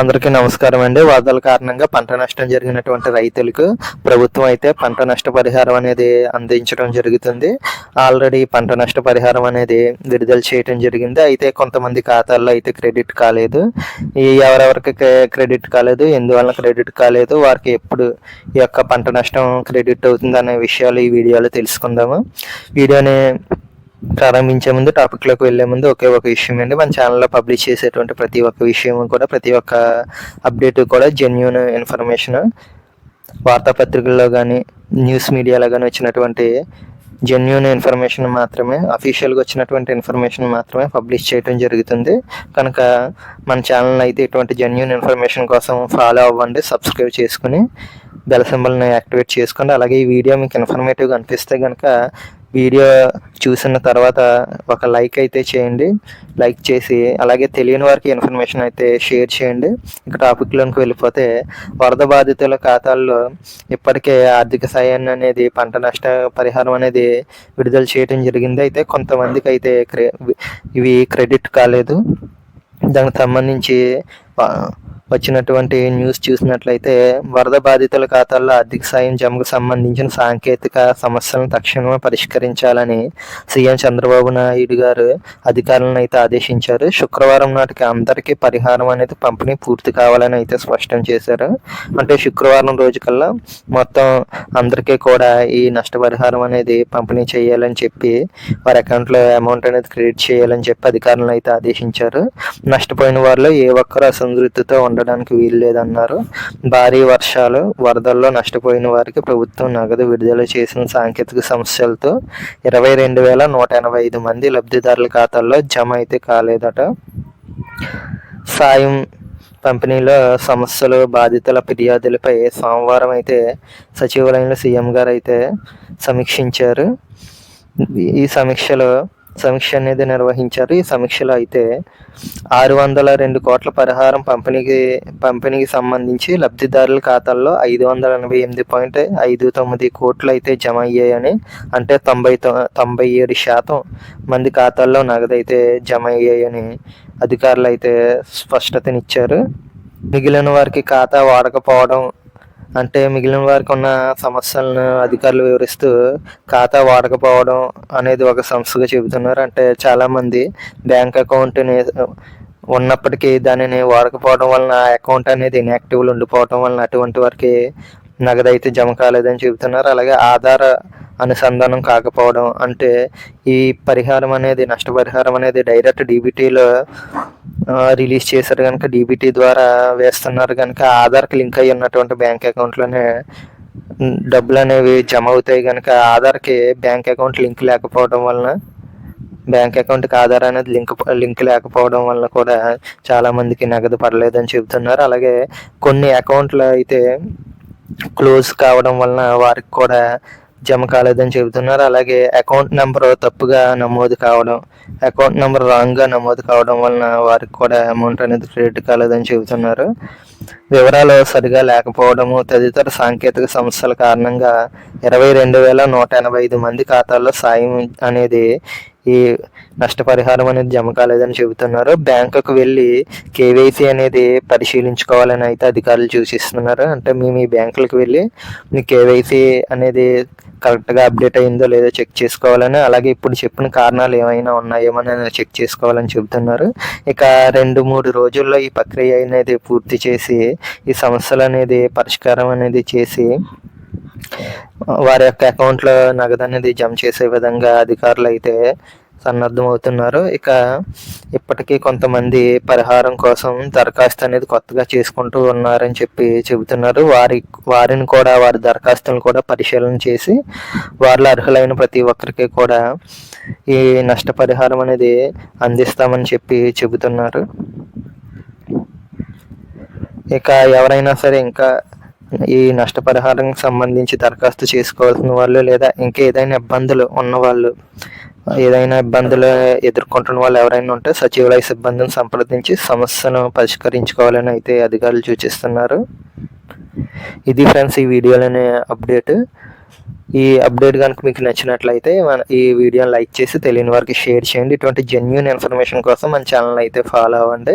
అందరికీ నమస్కారం అండి. వరదల కారణంగా పంట నష్టం జరిగినటువంటి రైతులకు ప్రభుత్వం అయితే పంట నష్టపరిహారం అనేది అందించడం జరుగుతుంది. ఆల్రెడీ పంట నష్టపరిహారం అనేది విడుదల చేయడం జరిగింది. అయితే కొంతమంది ఖాతాల్లో అయితే క్రెడిట్ కాలేదు. ఈ ఎవరెవరికి క్రెడిట్ కాలేదు ఎందువల్ల క్రెడిట్ కాలేదు వారికి ఎప్పుడు ఈ యొక్క పంట నష్టం క్రెడిట్ అవుతుంది అనే విషయాలు ఈ వీడియోలో తెలుసుకుందాము. వీడియోని ప్రారంభించే ముందు టాపిక్లోకి వెళ్ళే ముందు ఒకే ఒక విషయం అండి. మన ఛానల్లో పబ్లిష్ చేసేటువంటి ప్రతి ఒక్క విషయం కూడా ప్రతి ఒక్క అప్డేట్ కూడా జెన్యున్ ఇన్ఫర్మేషన్ వార్తాపత్రికల్లో కానీ న్యూస్ మీడియాలో కానీ వచ్చినటువంటి జెన్యున్ ఇన్ఫర్మేషన్ మాత్రమే అఫీషియల్గా వచ్చినటువంటి ఇన్ఫర్మేషన్ మాత్రమే పబ్లిష్ చేయడం జరుగుతుంది. కనుక మన ఛానల్ అయితే ఇటువంటి జెన్యున్ ఇన్ఫర్మేషన్ కోసం ఫాలో అవ్వండి సబ్స్క్రైబ్ చేసుకుని బెల్ సింబల్ని యాక్టివేట్ చేసుకోండి. అలాగే ఈ వీడియో మీకు ఇన్ఫర్మేటివ్గా అనిపిస్తే కనుక వీడియో చూసిన తర్వాత ఒక లైక్ అయితే చేయండి. లైక్ చేసి అలాగే తెలియని వారికి ఇన్ఫర్మేషన్ అయితే షేర్ చేయండి. ఇక టాపిక్లోకి వెళ్ళిపోతే వరద బాధితుల ఖాతాల్లో ఇప్పటికే ఆర్థిక సాయాన్ని అనేది పంట నష్ట పరిహారం అనేది విడుదల చేయడం జరిగింది. అయితే కొంతమందికి అయితే క్రె ఇవి క్రెడిట్ కాలేదు. దానికి సంబంధించి వచ్చినటువంటి న్యూస్ చూసినట్లయితే వరద బాధితుల ఖాతాల్లో ఆర్థిక సాయం జమకు సంబంధించిన సాంకేతిక సమస్యలను తక్షణమే పరిష్కరించాలని సీఎం చంద్రబాబు నాయుడు గారు అధికారులను అయితే ఆదేశించారు. శుక్రవారం నాటికి అందరికీ పరిహారం అనేది పంపిణీ పూర్తి కావాలని అయితే స్పష్టం చేశారు. అంటే శుక్రవారం రోజు కల్లా మొత్తం అందరికీ కూడా ఈ నష్టపరిహారం అనేది పంపిణీ చేయాలని చెప్పి వారి అకౌంట్లో అమౌంట్ అనేది క్రెడిట్ చేయాలని చెప్పి అధికారులను అయితే ఆదేశించారు. నష్టపోయిన వారిలో ఏ ఒక్కరు అసంతృప్తితో ఉండడానికి వీలు లేదన్నారు భారీ వర్షాలు వరదల్లో నష్టపోయిన వారికి ప్రభుత్వం నగదు విడుదల చేసిన సాంకేతిక సమస్యలతో ఇరవై రెండు వేల నూట ఎనభై ఐదు మంది లబ్ధిదారుల ఖాతాల్లో జమ అయితే కాలేదట. సాయం పంపిణీలో సమస్యలు బాధితుల ఫిర్యాదులపై సోమవారం అయితే సచివాలయంలో సీఎం గారు అయితే సమీక్షించారు. ఈ సమీక్షలో సమీక్ష అనేది నిర్వహించారు. ఈ సమీక్షలో అయితే ఆరు వందల రెండు కోట్ల పరిహారం పంపిణీకి పంపిణీకి సంబంధించి లబ్ధిదారుల ఖాతాల్లో ఐదు వందల ఎనభై ఎనిమిది పాయింట్ ఐదు తొమ్మిది కోట్లు అయితే జమ అయ్యాయని అంటే తొంభై తొంభై ఏడు శాతం మంది ఖాతాల్లో నగదు అయితే జమ అయ్యాయని అధికారులు అయితే స్పష్టతనిచ్చారు. మిగిలిన వారికి ఖాతా వాడకపోవడం అంటే మిగిలిన వారికి ఉన్న సమస్యలను అధికారులు వివరిస్తూ ఖాతా వాడకపోవడం అనేది ఒక సమస్యగా చెబుతున్నారు. అంటే చాలామంది బ్యాంక్ అకౌంట్ని ఉన్నప్పటికీ దానిని వాడకపోవడం వలన అకౌంట్ అనేది ఇన్యాక్టివ్లు ఉండిపోవడం వలన అటువంటి వారికి నగదు అయితే జమ కాలేదని చెబుతున్నారు. అలాగే ఆధార అనుసంధానం కాకపోవడం అంటే ఈ పరిహారం అనేది నష్టపరిహారం అనేది డైరెక్ట్ డీబీటీలో రిలీజ్ చేశారు కనుక డీబీటీ ద్వారా వేస్తున్నారు కనుక ఆధార్కి లింక్ అయి ఉన్నటువంటి బ్యాంక్ అకౌంట్లోనే డబ్బులు అనేవి జమ అవుతాయి కనుక ఆధార్కి బ్యాంక్ అకౌంట్ లింక్ లేకపోవడం వలన బ్యాంక్ అకౌంట్కి ఆధార్ అనేది లింక్ లింక్ లేకపోవడం వలన కూడా చాలా మందికి నగదు పడలేదని చెబుతున్నారు. అలాగే కొన్ని అకౌంట్లు అయితే క్లోజ్ కావడం వలన వారికి కూడా జమ కాలేదని చెబుతున్నారు. అలాగే అకౌంట్ నెంబర్ తప్పుగా నమోదు కావడం అకౌంట్ నెంబర్ రాంగ్గా నమోదు కావడం వలన వారికి కూడా అమౌంట్ అనేది క్రెడిట్ కాలేదని చెబుతున్నారు. వివరాలు సరిగా లేకపోవడము తదితర సాంకేతిక సమస్యల కారణంగా ఇరవై రెండు వేల నూట ఎనభై ఐదు మంది ఖాతాల్లో సాయం అనేది ఈ నష్టపరిహారం అనేది జమ కాలేదని చెబుతున్నారు. బ్యాంకుకు వెళ్ళి కేవైసీ అనేది పరిశీలించుకోవాలని అయితే అధికారులు సూచిస్తున్నారు. అంటే మేము ఈ బ్యాంకులకు వెళ్ళి మీ కేవైసీ అనేది కరెక్ట్గా అప్డేట్ అయిందో లేదో చెక్ చేసుకోవాలని అలాగే ఇప్పుడు చెప్పిన కారణాలు ఏమైనా ఉన్నాయేమో అని చెక్ చేసుకోవాలని చెబుతున్నారు. ఇక రెండు మూడు రోజుల్లో ఈ ప్రక్రియ అనేది పూర్తి చేసి ఈ సమస్యలు అనేది పరిష్కారం అనేది చేసి వారి యొక్క అకౌంట్లో నగదు అనేది జమ చేసే విధంగా అధికారులు అయితే సన్నద్ధమవుతున్నారు. ఇక ఇప్పటికీ కొంతమంది పరిహారం కోసం దరఖాస్తు అనేది కొత్తగా చేసుకుంటూ ఉన్నారని చెప్పి చెబుతున్నారు. వారి వారిని కూడా వారి దరఖాస్తులను కూడా పరిశీలన చేసి వారిలో అర్హులైన ప్రతి ఒక్కరికి కూడా ఈ నష్టపరిహారం అనేది అందిస్తామని చెప్పి చెబుతున్నారు. ఇక ఎవరైనా సరే ఇంకా ఈ నష్టపరిహారం సంబంధించి దరఖాస్తు చేసుకోవాల్సిన వాళ్ళు లేదా ఇంకా ఏదైనా ఇబ్బందులు ఉన్నవాళ్ళు ఏదైనా ఇబ్బందులు ఎదుర్కొంటున్న వాళ్ళు ఎవరైనా ఉంటే సచివాలయ సిబ్బందిని సంప్రదించి సమస్యను పరిష్కరించుకోవాలని అయితే అధికారులు సూచిస్తున్నారు. ఇది ఫ్రెండ్స్ ఈ వీడియోలోని అప్డేట్. ఈ అప్డేట్ కనుక మీకు నచ్చినట్లయితే మన ఈ వీడియోని లైక్ చేసి తెలియని వారికి షేర్ చేయండి. ఇటువంటి జెన్యున్ ఇన్ఫర్మేషన్ కోసం మన ఛానల్ అయితే ఫాలో అవ్వండి.